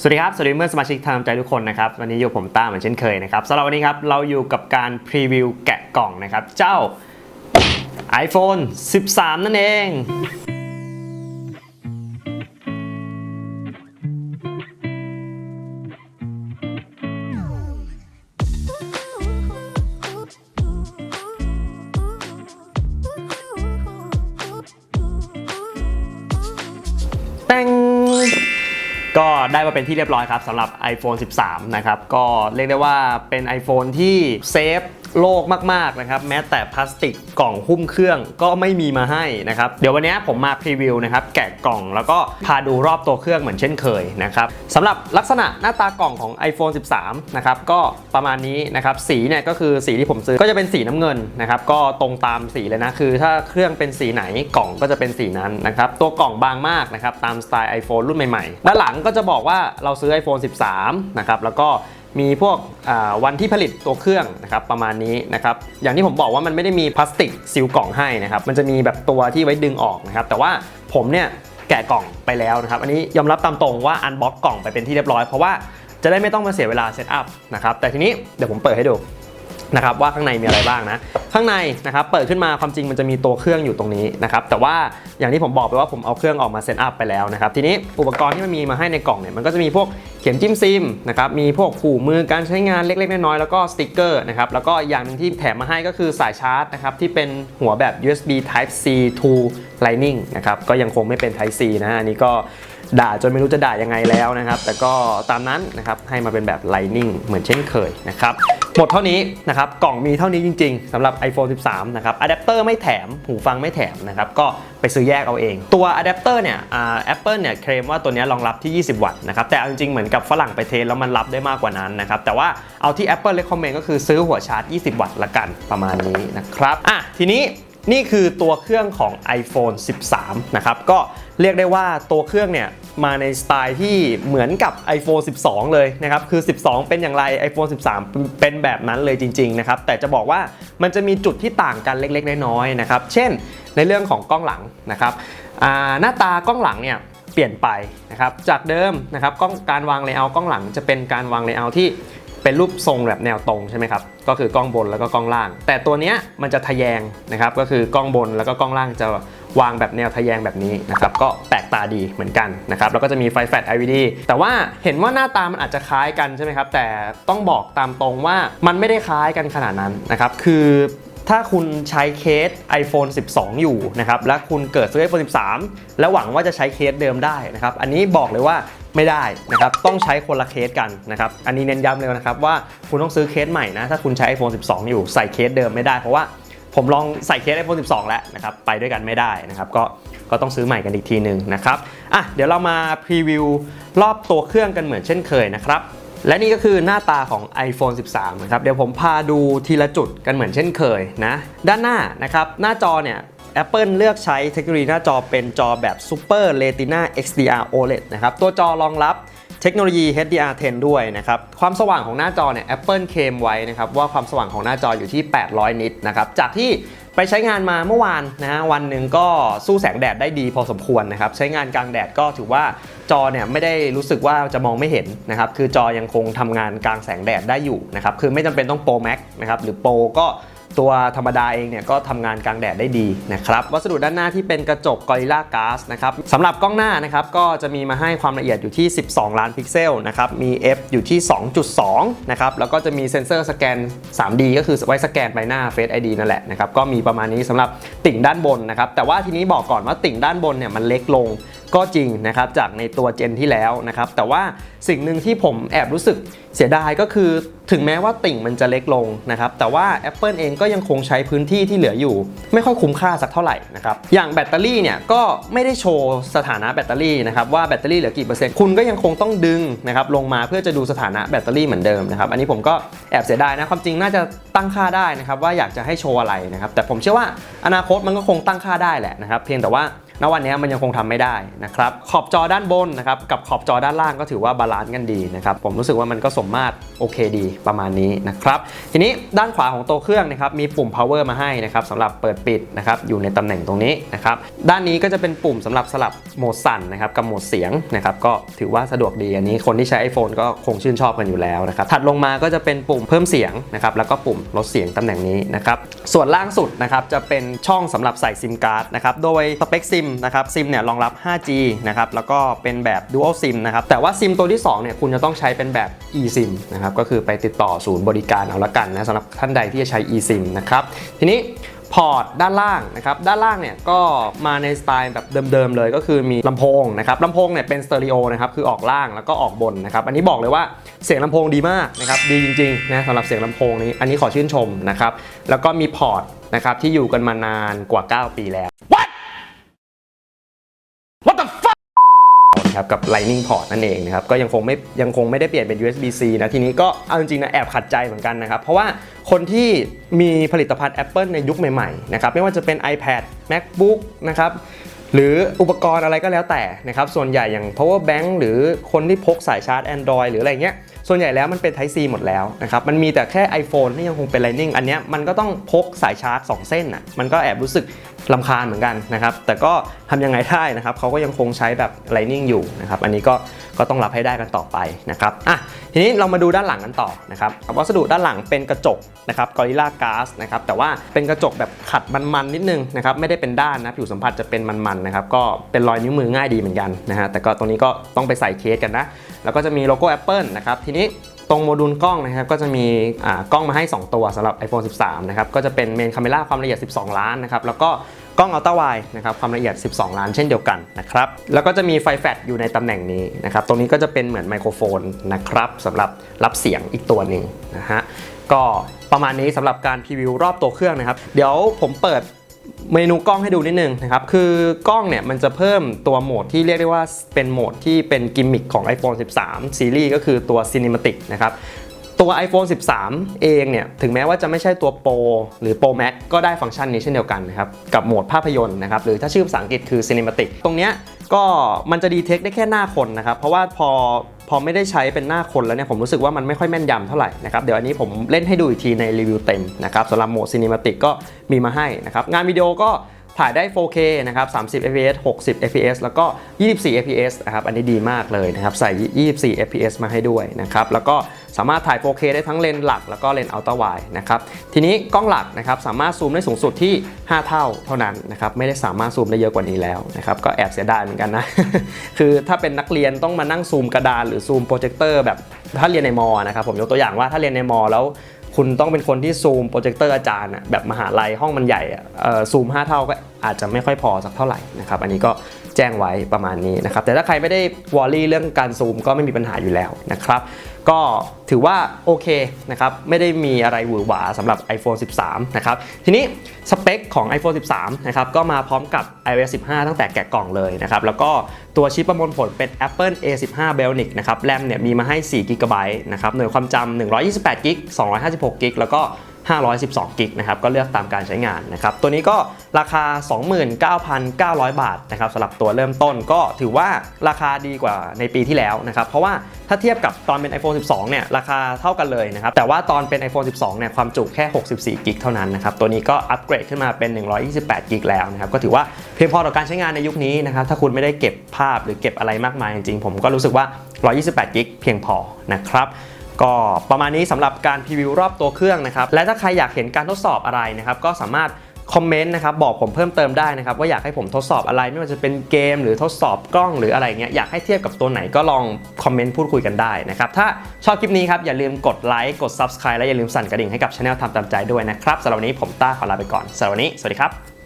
สวัสดีครับ สวัสดีเมื่อนสมาชิกทางใจทุกคนนะครับวันนี้อยู่ผมต้าเหมือนเช่นเคยนะครับสำหรับวันนี้ครับเราอยู่กับการพรีวิวแกะกล่องนะครับ เจ้า iPhone 13 นั่นเอง ก็ได้มาเป็นที่เรียบร้อยครับสำหรับ iPhone 13 นะครับ ก็เรียกได้ว่าเป็น iPhone ที่เซฟ โลกมากๆนะครับแม้แต่พลาสติกกล่องหุ้มเครื่องก็ไม่มีมาให้นะครับเดี๋ยววันนี้ผมมาพรีวิวนะครับแกะกล่องแล้วก็พาดูรอบตัวเครื่องเหมือนเช่นเคยนะครับสำหรับลักษณะหน้าตากล่องของ iPhone 13 นะครับก็ประมาณนี้นะครับสีเนี่ยก็คือสีที่ผมซื้อก็จะเป็นสีน้ำเงินนะครับก็ตรงตามสีเลยนะคือถ้าเครื่องเป็นสีไหนกล่องก็จะเป็นสีนั้นนะครับตัวกล่องบางมากนะครับตามสไตล์ iPhone รุ่นใหม่ๆด้านหลังก็จะบอกว่าเราซื้อ iPhone 13 นะครับแล้วก็ มีพวกวันที่ผลิตตัวเครื่องนะครับประมาณนี้นะครับอย่างที่ผมบอกว่ามันไม่ได้มีพลาสติกซิลกล่องให้นะครับมันจะมีแบบตัวที่ไว้ดึงออกนะครับแต่ว่าผมเนี่ยแกะกล่องไปแล้วนะครับอันนี้ยอมรับตามตรงว่าอันบ็อกกล่องไปเป็นที่เรียบร้อยเพราะว่าจะได้ไม่ต้องมาเสียเวลาเซตอัพนะครับแต่ทีนี้เดี๋ยวผมเปิดให้ดู นะครับว่าข้างในมีอะไรบ้างนะ ข้างในนะครับเปิดขึ้นมาความจริงมันจะมีตัวเครื่องอยู่ตรงนี้นะครับแต่ว่าอย่างที่ผมบอกไปว่าผมเอาเครื่องออกมาเซตอัพไปแล้วนะครับทีนี้อุปกรณ์ที่มันมีมาให้ในกล่องเนี่ยมันก็จะมีพวกเข็มจิ้มซิมนะครับมีพวกขู่มือการใช้งานเล็กๆน้อยๆแล้วก็สติกเกอร์นะครับแล้วก็อย่างหนึ่งที่แถมมาให้ก็คือสายชาร์จนะครับที่เป็นหัวแบบ USB Type C to Lightning นะครับก็ยังคงไม่เป็น Type C นะอันนี้ก็ด่าจนไม่รู้จะด่ายังไงแล้วนะครับ แต่ก็ตามนั้นนะครับให้มาเป็นแบบ Lightning เหมือนเช่นเคยนะครับ หมดเท่านี้นะครับกล่องมีเท่านี้จริงๆสำหรับ iPhone 13 นะครับอะแดปเตอร์ไม่แถม หูฟังไม่แถมนะครับก็ไปซื้อแยกเอาเอง ตัวอะแดปเตอร์เนี่ยอ่า Apple เนี่ยเคลมว่าตัวนี้รองรับที่ 20 วัตต์นะครับแต่เอาจริงๆ เหมือนกับฝรั่งไปเทสแล้วมันรับได้มากกว่านั้นนะครับแต่ว่าเอาที่ Apple recommend ก็คือซื้อหัวชาร์จ 20 วัตต์ละกันประมาณนี้นะครับอะทีนี้นี่คือตัวเครื่องของ iPhone 13 นะครับก็เรียกได้ว่าตัวเครื่องเนี่ย มาในสไตล์ที่เหมือนกับ iPhone 12 เลยนะครับ คือ 12 เป็นอย่างไร iPhone 13 เป็นแบบนั้นเลยจริง ๆ นะครับ แต่จะบอกว่ามันจะมีจุดที่ต่างกันเล็ก ๆ น้อยๆนะครับ เช่น ในเรื่องของกล้องหลังนะครับหน้าตากล้องหลังเนี่ยเปลี่ยนไปนะครับ จากเดิมนะครับกล้องการวางเลเยอร์กล้องหลังจะเป็นการวางเลเยอร์ที่เป็นรูปทรงแบบแนวตรงใช่ไหมครับ ก็คือกล้องบนแล้วก็กล้องล่าง แต่ตัวเนี้ยมันจะทะแยงนะครับ ก็คือกล้องบนแล้วก็กล้องล่างจะ วางแบบแนวทะแยงแบบนี้นะครับก็แปลกตาดีเหมือนกันนะครับแล้วก็จะมีไฟแฟลช IVD แต่ว่าเห็นว่าหน้าตามันอาจจะคล้ายกันใช่ไหมครับแต่ต้องบอกตามตรงว่ามันไม่ได้คล้ายกันขนาดนั้นนะครับคือถ้าคุณใช้เคส iPhone 12 อยู่นะครับและคุณเกิดซื้อ iPhone 13 แล้วหวังว่าจะใช้เคสเดิมได้นะครับอันนี้บอกเลยว่าไม่ได้นะครับต้องใช้คนละเคสกันนะครับอันนี้เน้นย้ำเลยนะครับว่าคุณต้องซื้อเคสใหม่นะถ้าคุณใช้ iPhone 12 อยู่ใส่เคสเดิมไม่ได้เพราะว่า ผมลองใส่เคส iPhone 12 แล้วนะครับ ไปด้วยกันไม่ได้นะครับ ก็ก็ต้องซื้อใหม่กันอีกทีหนึ่งนะครับ อะ เดี๋ยวเรามาพรีวิวรอบตัวเครื่องกันเหมือนเช่นเคยนะครับ และนี่ก็คือหน้าตาของ iPhone 13 นะครับ เดี๋ยวผมพาดูทีละจุดกันเหมือนเช่นเคยนะ ด้านหน้านะครับ หน้าจอเนี่ย Apple เลือกใช้เทคโนโลยีหน้าจอเป็นจอแบบ Super Retina XDR OLED นะครับ ตัวจอรองรับ เทคโนโลยี HDR10 ด้วยนะครับ ความสว่างของหน้าจอเนี่ย Apple เคมไว้นะครับว่าความสว่างของหน้าจออยู่ที่ 800 นิตนะครับ จากที่ไปใช้งานมาเมื่อวานนะฮะวันหนึ่งก็สู้แสงแดดได้ดีพอสมควรนะครับ ใช้งานกลางแดดก็ถือว่าจอเนี่ยไม่ได้รู้สึกว่าจะมองไม่เห็นนะครับ คือจอยังคงทำงานกลางแสงแดดได้อยู่นะครับ คือไม่จำเป็นต้องโปรแม็กนะครับหรือโปรก็ ตัวธรรมดาเองเนี่ยก็ทำงานกลางแดดได้ดีนะครับ วัสดุด้านหน้าที่เป็นกระจก Gorilla Glass นะครับสำหรับกล้องหน้านะครับก็จะมีมาให้ความละเอียดอยู่ที่ 12 ล้านพิกเซลนะครับมี f อยู่ที่ 2.2 นะครับแล้วก็จะมีเซ็นเซอร์สแกน 3D ก็คือไว้สแกนใบหน้า Face ID นั่นแหละนะครับก็มีประมาณนี้สำหรับติ่งด้านบนนะครับแต่ว่าทีนี้บอกก่อนว่าติ่งด้านบนเนี่ยมันเล็กลง ก็จริงนะครับจากในตัวเจนที่แล้วนะครับแต่ว่าสิ่งหนึ่งที่ผมแอบรู้สึกเสียดายก็คือถึงแม้ว่าติ่งมันจะเล็กลงนะครับแต่ว่า Apple เองก็ยังคงใช้พื้นที่ที่เหลืออยู่ ไม่ค่อยคุ้มค่าสักเท่าไหร่นะครับอย่างแบตเตอรี่เนี่ยก็ไม่ได้โชว์สถานะแบตเตอรี่นะครับว่าแบตเตอรี่เหลือกี่เปอร์เซ็นต์คุณก็ยังคงต้องดึงนะครับลงมาเพื่อจะดูสถานะแบตเตอรี่เหมือนเดิมนะครับอันนี้ผมก็แอบเสียดายนะความจริงน่าจะตั้งค่าได้นะครับว่าอยากจะให้โชว์อะไรนะครับแต่ผมเชื่อว่าอนาคตมันก็คงตั้งค่าได้แหละนะครับเพียงแต่ว่า ณวันนี้มันยังคงทำไม่ได้นะครับขอบจอด้านบนนะครับกับขอบจอด้านล่างก็ถือว่าบาลานซ์กันดีนะครับผมรู้สึกว่ามันก็สมมาตรโอเคดีประมาณนี้นะครับทีนี้ด้านขวาของตัวเครื่องนะครับมีปุ่ม power มาให้นะครับสำหรับเปิดปิดนะครับอยู่ในตำแหน่งตรงนี้นะครับด้านนี้ก็จะเป็นปุ่มสำหรับสลับโหมดสั่นนะครับกับโหมดเสียงนะครับก็ถือว่าสะดวกดีอันนี้คนที่ใช้ iPhone ก็คงชื่นชอบกันอยู่แล้วนะครับถัดลงมาก็จะเป็นปุ่มเพิ่มเสียงนะครับแล้วก็ปุ่มลดเสียงตำแหน่งนี้นะครับส่วนล่างสุดนะครับจะเป็นช่องสำหรับใส่ซิมการ์ดนะครับโดยสเปคซิมนะครับซิมเนี่ยรองรับ 5G นะครับแล้วก็เป็นแบบ Dual SIM นะครับแต่ว่าซิมตัวที่2เนี่ยคุณจะต้องใช้เป็นแบบ eSIM นะครับก็คือไปติดต่อศูนย์บริการเอาละกันนะสำหรับท่านใดที่จะใช้ eSIM นะครับทีนี้พอร์ตด้านล่างนะครับด้านล่างเนี่ยก็มาในสไตล์แบบเดิมๆเลยก็คือมีลำโพงนะครับลำโพงเนี่ยเป็นสเตอริโอนะครับคือออกล่างแล้วก็ออกบนนะครับอันนี้บอกเลยว่าเสียงลำโพงดีมากนะครับดีจริงๆนะสำหรับเสียงลำโพงนี้อันนี้ขอชื่นชมนะครับแล้วก็มีพอร์ตนะครับที่อยู่กันมานานกว่า 9 ปีแล้ว นะครับกับ Lightning Port นั่นเองนะครับก็ยังคงไม่ยังคงไม่ได้เปลี่ยนเป็น USB-C นะทีนี้ก็เอาจริงๆนะแอบขัดใจเหมือนกันนะครับเพราะว่าคนที่มีผลิตภัณฑ์ Apple ในยุคใหม่ๆนะครับไม่ว่าจะเป็น iPad MacBook นะครับหรืออุปกรณ์อะไรก็แล้วแต่นะครับส่วนใหญ่อย่าง power bank หรือคนที่พกสายชาร์จ Android หรืออะไรเงี้ยส่วนใหญ่แล้วมันเป็น Type C หมดแล้วนะครับมันมีแต่แค่ iPhone ที่ยังคงเป็น Lightning อันเนี้ยมันก็ต้องพกสายชาร์จ 2 เส้นอะมันก็แอบรู้สึก ลำคาญเหมือนกันนะครับ แต่ก็ทำยังไงได้นะครับเขาก็ยังคงใช้แบบ Lightning อยู่นะครับอันนี้ก็ก็ต้องรับให้ได้กันต่อไปนะครับอะทีนี้เรามาดูด้านหลังกันต่อนะครับวัสดุด้านหลังเป็นกระจกนะครับ Gorilla Glass นะครับแต่ว่าเป็นกระจกแบบขัดมันๆนิดนึงนะครับไม่ได้เป็นด้านนะผิวสัมผัสจะเป็นมันๆนะครับก็เป็นรอยนิ้วมือง่ายดีเหมือนกันนะฮะแต่ก็ตรงนี้ก็ต้องไปใส่เคสกันนะแล้วก็จะมีโลโก้ Apple นะครับทีนี้ ตรงโมดูลกล้องนะครับก็จะมีกล้องมาให้ 2 ตัวสำหรับ iPhone 13 นะครับก็จะเป็นเมนคาเมราความละเอียด 12 ล้านนะครับแล้วก็กล้องอัลตร้าไวนะครับความละเอียด 12 ล้านเช่นเดียวกันนะครับแล้วก็จะมีไฟแฟลชอยู่ในตำแหน่งนี้นะครับตรงนี้ก็จะเป็นเหมือนไมโครโฟนนะครับสำหรับรับเสียงอีกตัวหนึ่งนะฮะก็ประมาณนี้สำหรับการพรีวิวรอบตัวเครื่องนะครับ เดี๋ยวผมเปิด เมนูกล้องให้ดูนิดนึงนะครับ คือกล้องเนี่ยมันจะเพิ่มตัวโหมดที่เรียกได้ว่าเป็นโหมดที่เป็นกิมมิคของ iPhone 13 ซีรีส์ก็คือตัว Cinematic นะครับตัว iPhone 13 เองเนี่ย ถึงแม้ว่าจะไม่ใช่ตัว Pro หรือ Pro Max ก็ได้ฟังก์ชันนี้เช่นเดียวกันนะครับ กับโหมดภาพยนตร์นะครับ หรือถ้าชื่อภาษาอังกฤษคือ Cinematic ตรงเนี้ย ก็มันจะดีเทคได้แค่หน้าคนนะครับ เพราะว่าพอพอไม่ได้ใช้เป็นหน้าคนแล้วเนี่ยผมรู้สึกว่ามันไม่ค่อยแม่นยำเท่าไหร่นะครับ เดี๋ยวอันนี้ผมเล่นให้ดูอีกทีในรีวิวเต็มนะครับสำหรับโหมดซีนิมาติกก็มีมาให้นะครับ งานวิดีโอก็ ถ่ายได้ 4K นะครับ30 fps 60 fps แล้วก็ 24 fps นะครับ อันนี้ดีมากเลยนะครับ ใส่ 24 fps มาให้ด้วยนะครับ แล้วก็สามารถถ่าย 4K ได้ทั้งเลนส์หลัก แล้วก็เลนส์อัลตร้าไวนะครับ ทีนี้กล้องหลักนะครับสามารถซูมได้สูงสุดที่ 5 เท่าเท่านั้นนะครับ ไม่ได้สามารถซูมได้เยอะกว่านี้แล้วนะครับ ก็แอบเสียดายเหมือนกันนะ คือถ้าเป็นนักเรียนต้องมานั่งซูมกระดานหรือซูมโปรเจคเตอร์แบบถ้าเรียนในมอนะครับ ผมยกตัวอย่างว่าถ้าเรียนในมอแล้ว คุณต้องเป็นคนที่ซูมโปรเจคเตอร์อาจารย์แบบมหาลัยห้องมันใหญ่ซูม 5 เท่าก็อาจจะไม่ค่อยพอสักเท่าไหร่นะครับอันนี้ก็ แจ้งไว้ประมาณนี้นะครับ แต่ถ้าใครไม่ได้วอรี่เรื่องการซูมก็ไม่มีปัญหาอยู่แล้วนะครับ ก็ถือว่าโอเคนะครับ ไม่ได้มีอะไรหวือหวาสำหรับ iPhone 13 นะครับ ทีนี้สเปคของ iPhone 13 นะครับ ก็มาพร้อมกับ iOS 15 ตั้งแต่แกะกล่องเลยนะครับ แล้วก็ตัวชิปประมวลผลเป็น Apple A15 Bionic นะครับ แรมเนี่ยมีมาให้ 4 g b นะครับ หน่วยความจำ128 g b 256 g b แล้วก็ 512กิกนะครับก็เลือกตามการใช้งานนะครับตัวนี้ก็ราคา 29,900 บาทนะครับสำหรับตัวเริ่มต้นก็ถือว่าราคาดีกว่าในปีที่แล้วนะครับเพราะว่าถ้าเทียบกับตอนเป็น iPhone 12 เนี่ยราคาเท่ากันเลยนะครับแต่ว่าตอนเป็น iPhone 12 เนี่ยความจุแค่ 64กิกเท่านั้นนะครับตัวนี้ก็อัปเกรดขึ้นมาเป็น 128กิกแล้วนะครับก็ถือว่าเพียงพอต่อการใช้งานในยุคนี้นะครับถ้าคุณไม่ได้เก็บภาพหรือเก็บอะไรมากมายจริงๆผมก็รู้สึกว่า 128กิกเพียงพอนะครับ ก็ประมาณนี้สำหรับการพรีวิวรอบตัวเครื่องนะครับ และถ้าใครอยากเห็นการทดสอบอะไรนะครับ ก็สามารถคอมเมนต์นะครับบอกผมเพิ่มเติมได้นะครับว่าอยากให้ผมทดสอบอะไรไม่ว่าจะเป็นเกมหรือทดสอบกล้องหรืออะไรเงี้ยอยากให้เทียบกับตัวไหนก็ลองคอมเมนต์พูดคุยกันได้นะครับถ้าชอบคลิปนี้ครับอย่าลืมกดไลค์กด Subscribe และอย่าลืมสั่นกระดิ่งให้กับช anel ทำตามใจด้วยนะครับสำหรับวันนี้ผมต้าขอลาไปก่อนสำหรับวันนี้สวัสดีครับ